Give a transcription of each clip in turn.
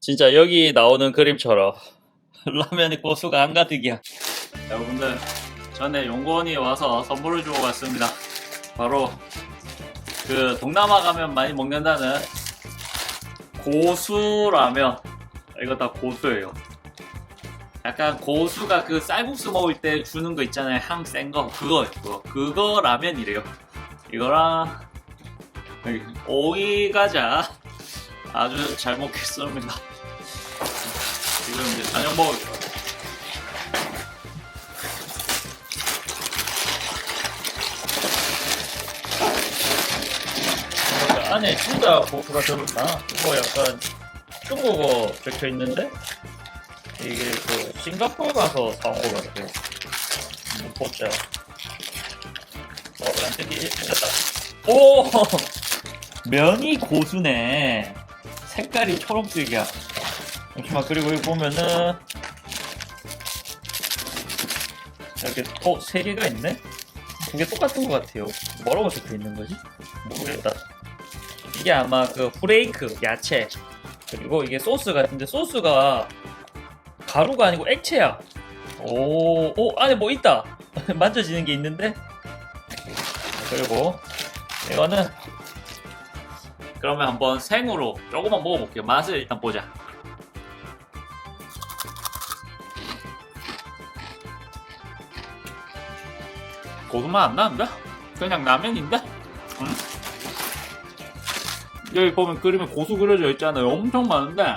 진짜 여기 나오는 그림처럼 라면이 고수가 한가득이야. 여러분들 전에 용건이 와서 선물을 주고 갔습니다. 바로 그 동남아 가면 많이 먹는다는 고수라면 이거 다 고수예요. 약간 고수가 그 쌀국수 먹을 때 주는 거 있잖아요. 향 센 거. 그거, 그거. 그거 라면이래요. 이거랑 오이 과자 아주 잘 먹겠습니다. 지금 이제 저녁 먹을. 그 안에 진짜 고수가 들어있나? 이거 약간 중국어 적혀 있는데 이게 그 싱가포르 가서 사온 거 같아요. 한번 보자. 어, 란뜨기 됐다. 오! 면이 고수네. 색깔이 초록색이야. 잠시만, 그리고 여기 보면은, 이렇게 또세 개가 있네? 두 개 똑같은 것 같아요. 뭐라고 적혀 있는 거지? 모르겠다. 이게 아마 그 프레이크, 야채. 그리고 이게 소스 같은데, 소스가 가루가 아니고 액체야. 오, 오, 안에 뭐 있다. 만져지는 게 있는데? 그리고 이거는 그러면 한번 생으로 조금만 먹어볼게요. 맛을 일단 보자. 고수맛 안 나는데? 그냥 라면인데? 응? 여기 보면 그림에 고수 그려져 있잖아요. 엄청 많은데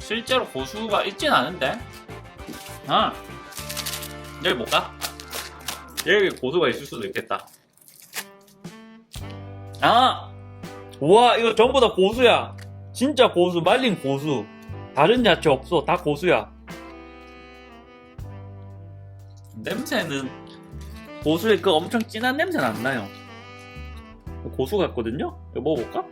실제로 고수가 있진 않은데? 아 여기 볼까? 여기 고수가 있을 수도 있겠다. 아! 우와, 이거 전부 다 고수야. 진짜 고수, 말린 고수. 다른 야채 없어. 다 고수야. 냄새는 고수의 그 엄청 진한 냄새는 안 나요. 고수 같거든요? 이거 먹어볼까?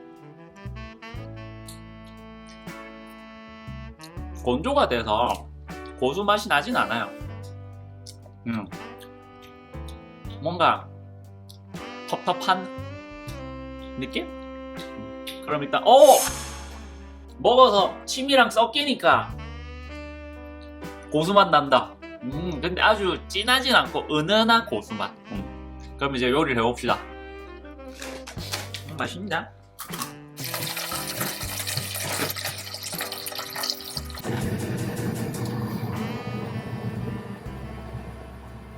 건조가 돼서 고수 맛이 나진 않아요. 음. 뭔가 텁텁한 느낌? 그럼 일단 오! 먹어서 침이랑 섞이니까 고수맛 난다. 음, 근데 아주 진하진 않고 은은한 고수맛. 음. 그럼 이제 요리를 해봅시다. 음, 맛있냐?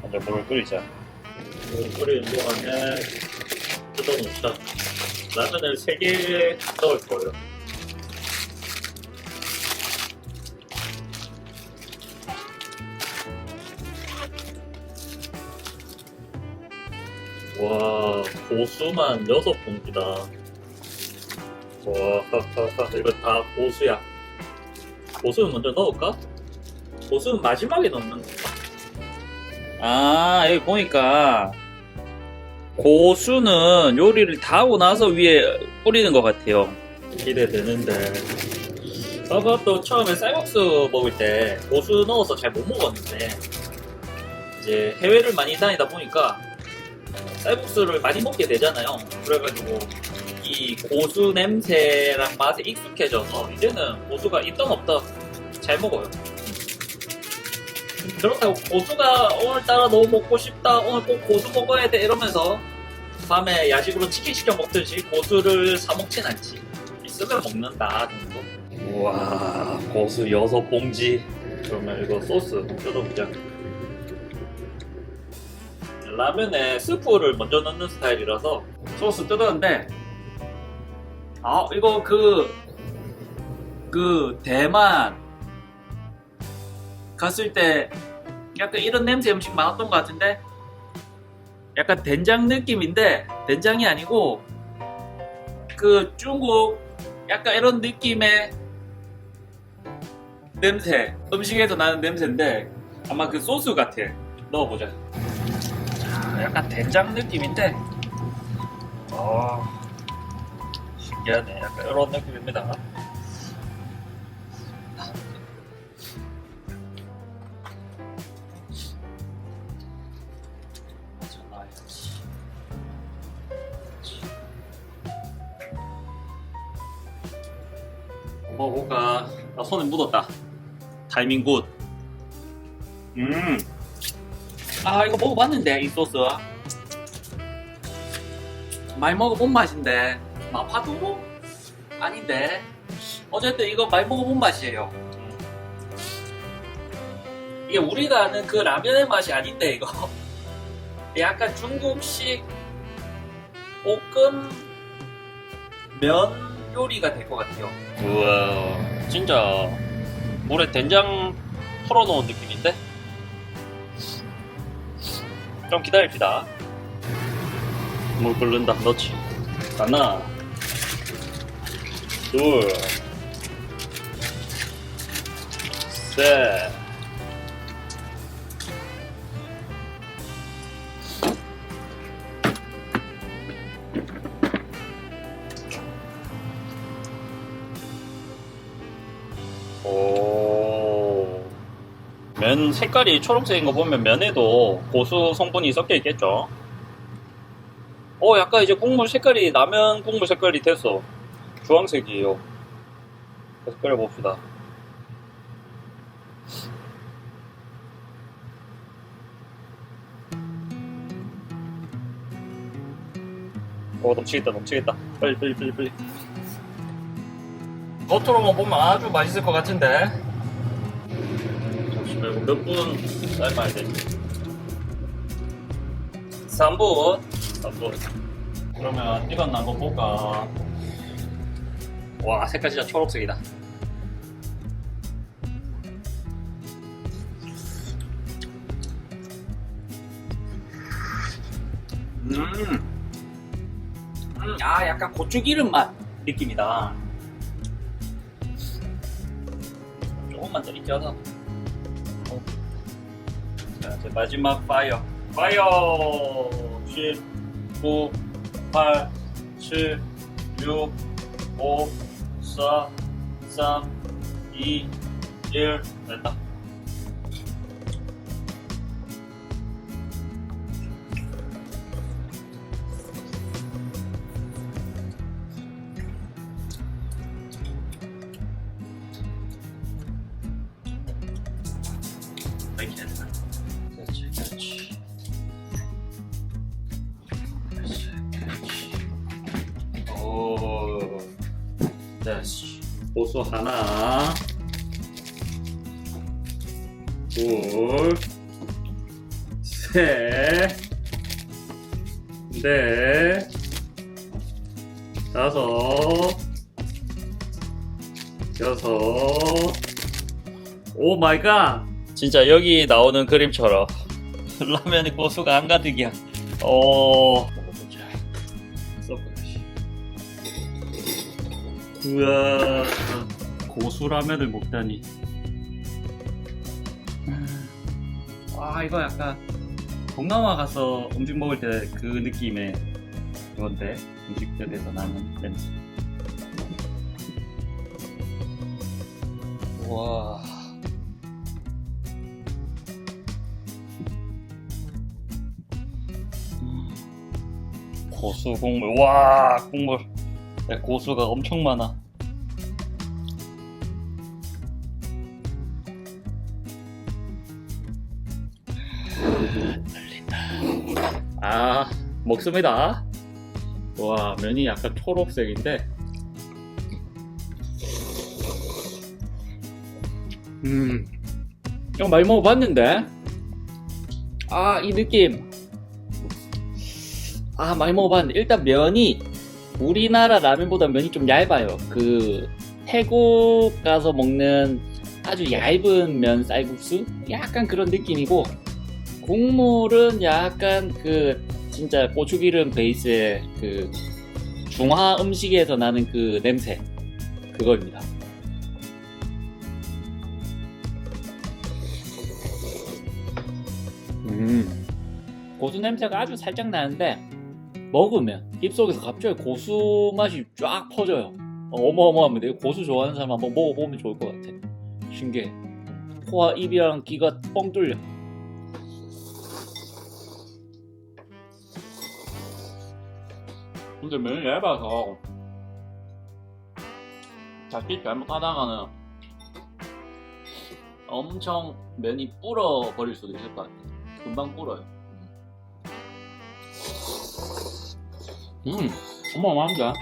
먼저 물을 끓이자. 물을 끓이는 동안에 뜯어놓자. 라면을 3개 넣을 거예요. 와, 고수만 6봉지다. 와, 이거 다 고수야. 고수는 먼저 넣을까? 고수는 마지막에 넣는 건가? 아, 여기 보니까 고수는 요리를 다 하고 나서 위에 뿌리는 것 같아요. 기대되는데. 또 처음에 쌀국수 먹을 때 고수 넣어서 잘 못 먹었는데 이제 해외를 많이 다니다 보니까 쌀국수를 많이 먹게 되잖아요. 그래가지고 이 고수 냄새랑 맛에 익숙해져서 이제는 고수가 있던 없던 잘 먹어요. 그렇다고 고수가 오늘따라 너무 먹고 싶다 오늘 꼭 고수 먹어야 돼 이러면서 밤에 야식으로 치킨 시켜 먹듯이 고수를 사 먹진 않지 있으면 먹는다 정도 우와 고수 여섯 봉지 그러면 이거 소스 뜯어보자 라면에 스프를 먼저 넣는 스타일이라서 소스 뜯었는데 아 이거 그그 대만 갔을 때 약간 이런 냄새 음식 많았던 것 같은데 약간 된장 느낌인데 된장이 아니고 그 중국 약간 이런 느낌의 냄새 음식에서 나는 냄새인데 아마 그 소스 같아. 넣어보자. 자, 약간 된장 느낌인데 어 신기하네 약간 이런 느낌입니다. 먹어볼까? 나 손에 묻었다. 타이밍 굿. 음. 아 이거 먹어봤는데 이 소스. 많이 먹어본 맛인데 마파두부 아닌데 어쨌든 이거 많이 먹어본 맛이에요. 이게 우리가 아는 그 라면의 맛이 아닌데 이거 약간 중국식 볶음 면 요리가 될 것 같아요. 우와, 진짜 물에 된장 풀어놓은 느낌인 좀 기다립시다. 물 끓는다, 넣지. 하나, 둘, 셋. 색깔이 초록색인 거 보면 면에도 고수 성분이 섞여 있겠죠. 오, 약간 이제 국물 색깔이 라면 국물 색깔이 됐어. 주황색이에요. 계속 끓여봅시다. 오, 넘치겠다, 넘치겠다. 빨리, 빨리, 빨리, 빨리. 겉으로만 보면 아주 맛있을 것 같은데. 잠시만, 이거 몇분 삶아야 되지? 3분. 3분. 그러면 이건 한번 볼까? 와, 색깔 진짜 초록색이다. 음. 음, 아, 약간 고추기름 맛 느낌이다. 조금만 더 익혀서. 어. 자, 이제 마지막 파이어. 파이어! 10, 9, 8, 7, 6, 5, 4, 3, 2, 1. 됐다. 이렇 다시 고수 하나, 둘, 셋, 넷, 다섯, 여섯, 오 마이 갓! 진짜 여기 나오는 그림처럼 라면에 고수가 한가득이야. 오. 우와. 고수 라면을 먹다니. 아 이거 약간 동남아 가서 음식 먹을 때 그 느낌의 그건데 음식들에서 나는 냄새. 와. 고수 국물 와 국물 야, 고수가 엄청 많아. 아 먹습니다. 와 면이 약간 초록색인데. 음 이거 많이 먹어봤는데? 아 이 느낌. 아 많이 먹어봤는데. 일단 면이 우리나라 라면보다 면이 좀 얇아요. 그 태국 가서 먹는 아주 얇은 면 쌀국수? 약간 그런 느낌이고 국물은 약간 그 진짜 고추기름 베이스의 그 중화 음식에서 나는 그 냄새. 그거입니다. 음. 고수 냄새가 아주 살짝 나는데 먹으면 입속에서 갑자기 고수 맛이 쫙 퍼져요. 어, 어마어마합니다. 고수 좋아하는 사람 한번 먹어보면 좋을 것 같아. 신기해. 코와 입이랑 귀가 뻥 뚫려. 근데 면이 얇아서 자칫 잘못하다가는 엄청 면이 불어 버릴 수도 있을 것 같아요. 금방 불어요. 음, 어마어마한데?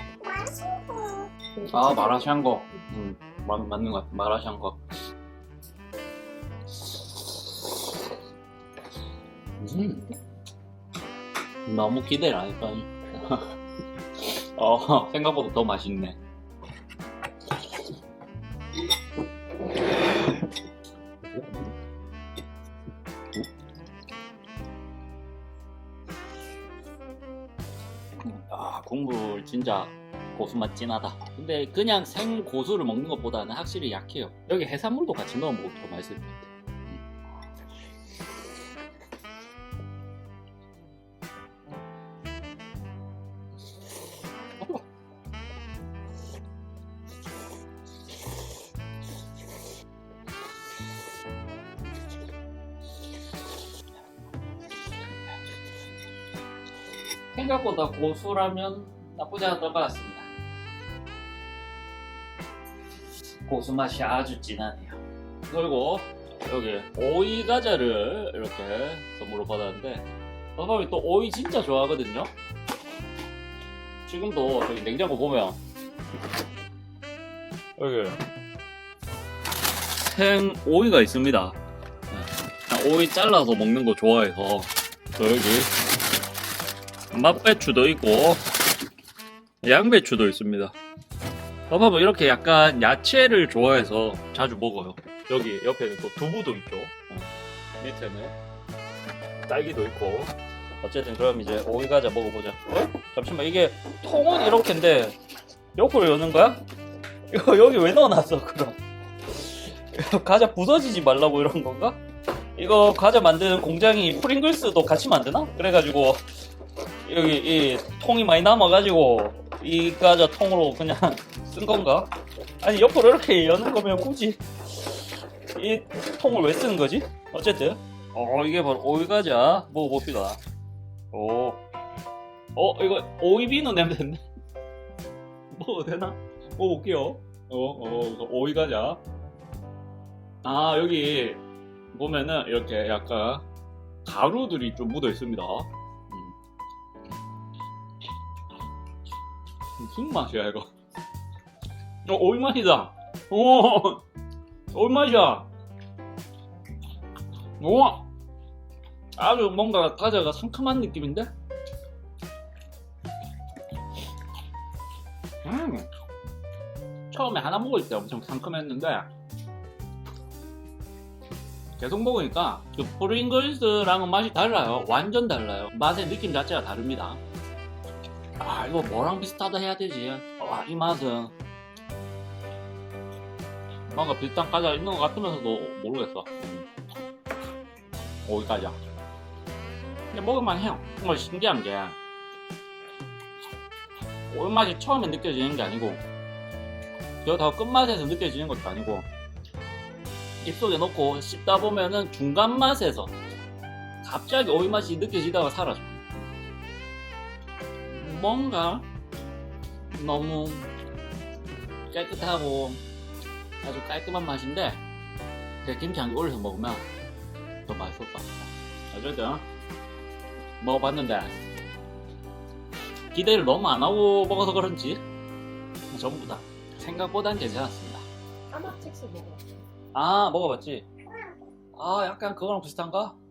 아, 마라샹궈. 음, 맞, 맞는 것 같아. 마라샹궈. 음, 너무 기대를 안 했더니. 어, 생각보다 더 맛있네. 국물 진짜 고수맛 진하다. 근데 그냥 생 고수를 먹는 것보다는 확실히 약해요. 여기 해산물도 같이 넣어 먹어도 더 맛있을 것 같아. 생각보다 고수라면 나쁘지 않을 것 같습니다. 고수 맛이 아주 진하네요. 그리고 여기 오이 과자를 이렇게 선물로 받았는데 어머니 또 오이 진짜 좋아하거든요. 지금도 저기 냉장고 보면 여기 생 오이가 있습니다. 네. 오이 잘라서 먹는 거 좋아해서 저 여기 맛배추도 있고 양배추도 있습니다. 봐봐 이렇게 약간 야채를 좋아해서 자주 먹어요. 여기 옆에는 또 두부도 있죠. 어. 밑에는 딸기도 있고. 어쨌든 그럼 이제 오이 과자 먹어보자. 어? 잠시만 이게 통은 이렇게인데 옆으로 여는 거야? 이거 여기 왜 넣어놨어 그럼? 과자 부서지지 말라고 이런 건가? 이거 과자 만드는 공장이 프링글스도 같이 만드나? 그래가지고 여기 이 통이 많이 남아가지고 이 과자 통으로 그냥 쓴 건가? 아니 옆으로 이렇게 여는 거면 굳이 이 통을 왜 쓰는 거지? 어쨌든 어 이게 바로 오이 과자 먹어봅시다. 오, 어 이거 오이 비누 냄새인데 먹어도 되나? 먹어볼게요. 어, 어 이거 오이 과자. 아 여기 보면은 이렇게 약간 가루들이 좀 묻어 있습니다. 무슨 맛이야 이거? 어 오이 맛이다. 오 오이 맛이야. 오 아주 뭔가 과자가 상큼한 느낌인데? 음 처음에 하나 먹을 때 엄청 상큼했는데 계속 먹으니까 그 프링글스랑은 맛이 달라요. 완전 달라요. 맛의 느낌 자체가 다릅니다. 아 이거 뭐랑 비슷하다 해야 되지? 아, 이 맛은. 뭔가 비슷한 과자 있는 것 같으면서도 모르겠어. 오이 과자. 근데 먹을만 해요. 정말 신기한 게. 오이 맛이 처음에 느껴지는 게 아니고 그렇다고 끝맛에서 느껴지는 것도 아니고 입속에 넣고 씹다 보면은 중간 맛에서 갑자기 오이 맛이 느껴지다가 사라져 뭔가 너무 깨끗하고 아주 깔끔한 맛인데 제 김치 한개 올려서 먹으면 더 맛있을 것 같아요. 어쨌든 먹어봤는데 기대를 너무 안 하고 먹어서 그런지 전부 다 생각보단 괜찮았습니다. 까막색소 먹어봤어요. 아 먹어봤지? 아 약간 그거랑 비슷한가?